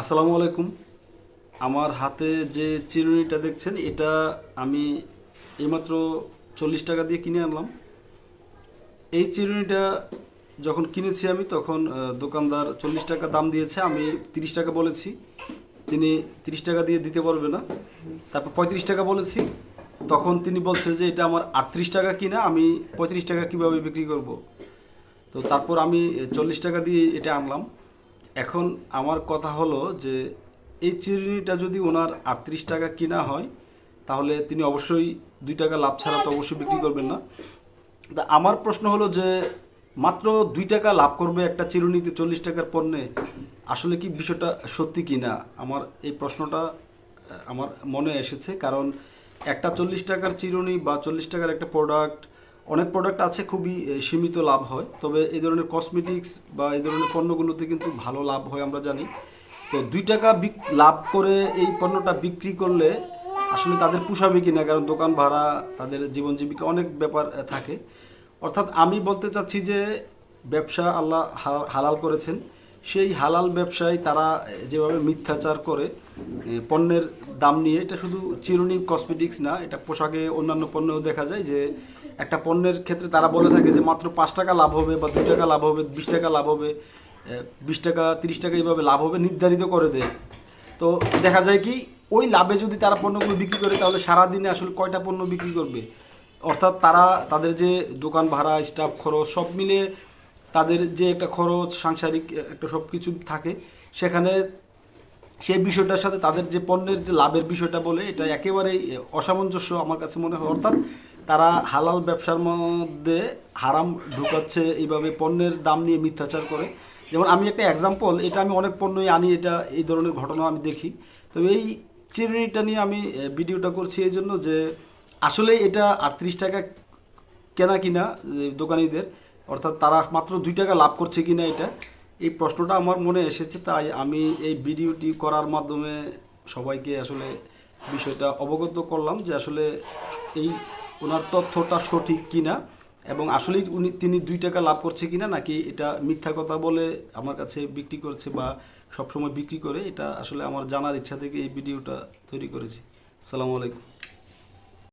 আসসালামু আলাইকুম। আমার হাতে যে চিরুনিটা দেখছেন, এটা আমি এইমাত্র চল্লিশ টাকা দিয়ে কিনে আনলাম। এই চিরুনিটা যখন কিনেছি আমি, তখন দোকানদার চল্লিশ টাকা দাম দিয়েছে, আমি তিরিশ টাকা বলেছি। তিনি তিরিশ টাকা দিয়ে দিতে পারবে না। তারপর পঁয়ত্রিশ টাকা বলেছি। তখন তিনি বলছে যে, এটা আমার আটত্রিশ টাকা কিনা, আমি পঁয়ত্রিশ টাকা কীভাবে বিক্রি করব? তো তারপর আমি চল্লিশ টাকা দিয়ে এটা আনলাম। এখন আমার কথা হলো যে, এই চিরুনিটা যদি ওনার আটত্রিশ টাকা কিনা হয়, তাহলে তিনি অবশ্যই দুই টাকা লাভ ছাড়া তো অবশ্যই বিক্রি করবেন না। তা আমার প্রশ্ন হলো যে, মাত্র দুই টাকা লাভ করবে একটা চিরুনিতে চল্লিশ টাকার পণ্যে, আসলে কি বিষয়টা সত্যি কি না আমার এই প্রশ্নটা আমার মনে এসেছে, কারণ একটা চল্লিশ টাকার চিরুনি বা চল্লিশ টাকার একটা প্রোডাক্ট অনেক প্রোডাক্ট আছে খুবই সীমিত লাভ হয়, তবে এই ধরনের কসমেটিক্স বা এই ধরনের পণ্যগুলোতে কিন্তু ভালো লাভ হয় আমরা জানি। তো দুই টাকা লাভ করে এই পণ্যটা বিক্রি করলে আসলে তাদের পোষাবে কিনা, কারণ দোকান ভাড়া, তাদের জীবন জীবিকা অনেক ব্যাপার থাকে। অর্থাৎ আমি বলতে চাচ্ছি যে, ব্যবসা আল্লাহ হালাল করেছেন। সেই হালাল ব্যবসায় তারা যেভাবে মিথ্যাচার করে পণ্যের দাম নিয়ে, এটা শুধু চিরুনি কসমেটিক্স না, এটা পোশাকে অন্যান্য পণ্যেও দেখা যায় যে একটা পণ্যের ক্ষেত্রে তারা বলে থাকে যে মাত্র পাঁচ টাকা লাভ হবে বা দুই টাকা লাভ হবে, বিশ টাকা লাভ হবে বিশ টাকা, তিরিশ টাকা এইভাবে লাভ হবে নির্ধারিত করে দেয়। তো দেখা যায় কি, ওই লাভে যদি তারা পণ্যগুলো বিক্রি করে, তাহলে সারাদিনে আসলে কয়টা পণ্য বিক্রি করবে? অর্থাৎ তারা, তাদের যে দোকান ভাড়া স্টাফ খরচ, সব মিলে তাদের যে একটা খরচ, সাংসারিক একটা সব কিছু থাকে, সেখানে সেই বিষয়টার সাথে তাদের যে পণ্যের যে লাভের বিষয়টা বলে, এটা একেবারেই অসামঞ্জস্য আমার কাছে মনে হয়। অর্থাৎ তারা হালাল ব্যবসার মধ্যে হারাম ঢুকাচ্ছে, এইভাবে পণ্যের দাম নিয়ে মিথ্যাচার করে। যেমন আমি একটা এক্সাম্পল এটা আমি অনেক পণ্যই আনি, এটা এই ধরনের ঘটনা আমি দেখি। তবে এই চিরুনিটা নিয়ে আমি ভিডিওটা করছি এই জন্য যে আসলে এটা আটত্রিশ টাকা কেনা কিনা দোকানিদের, অর্থাৎ তারা মাত্র দুই টাকা লাভ করছে কিনা এটা এই প্রশ্নটা আমার মনে এসেছে, তাই আমি এই ভিডিওটি করার মাধ্যমে সবাইকে আসলে বিষয়টা অবগত করলাম যে আসলে এই ওনার তথ্যটা সঠিক কিনা এবং আসলেই উনি, তিনি দুই টাকা লাভ করছে কিনা নাকি এটা মিথ্যা কথা বলে আমার কাছে বিক্রি করছে বা সবসময় বিক্রি করে, এটা আসলে আমার জানার ইচ্ছা থেকে এই ভিডিওটা তৈরি করেছি। আসসালামু আলাইকুম।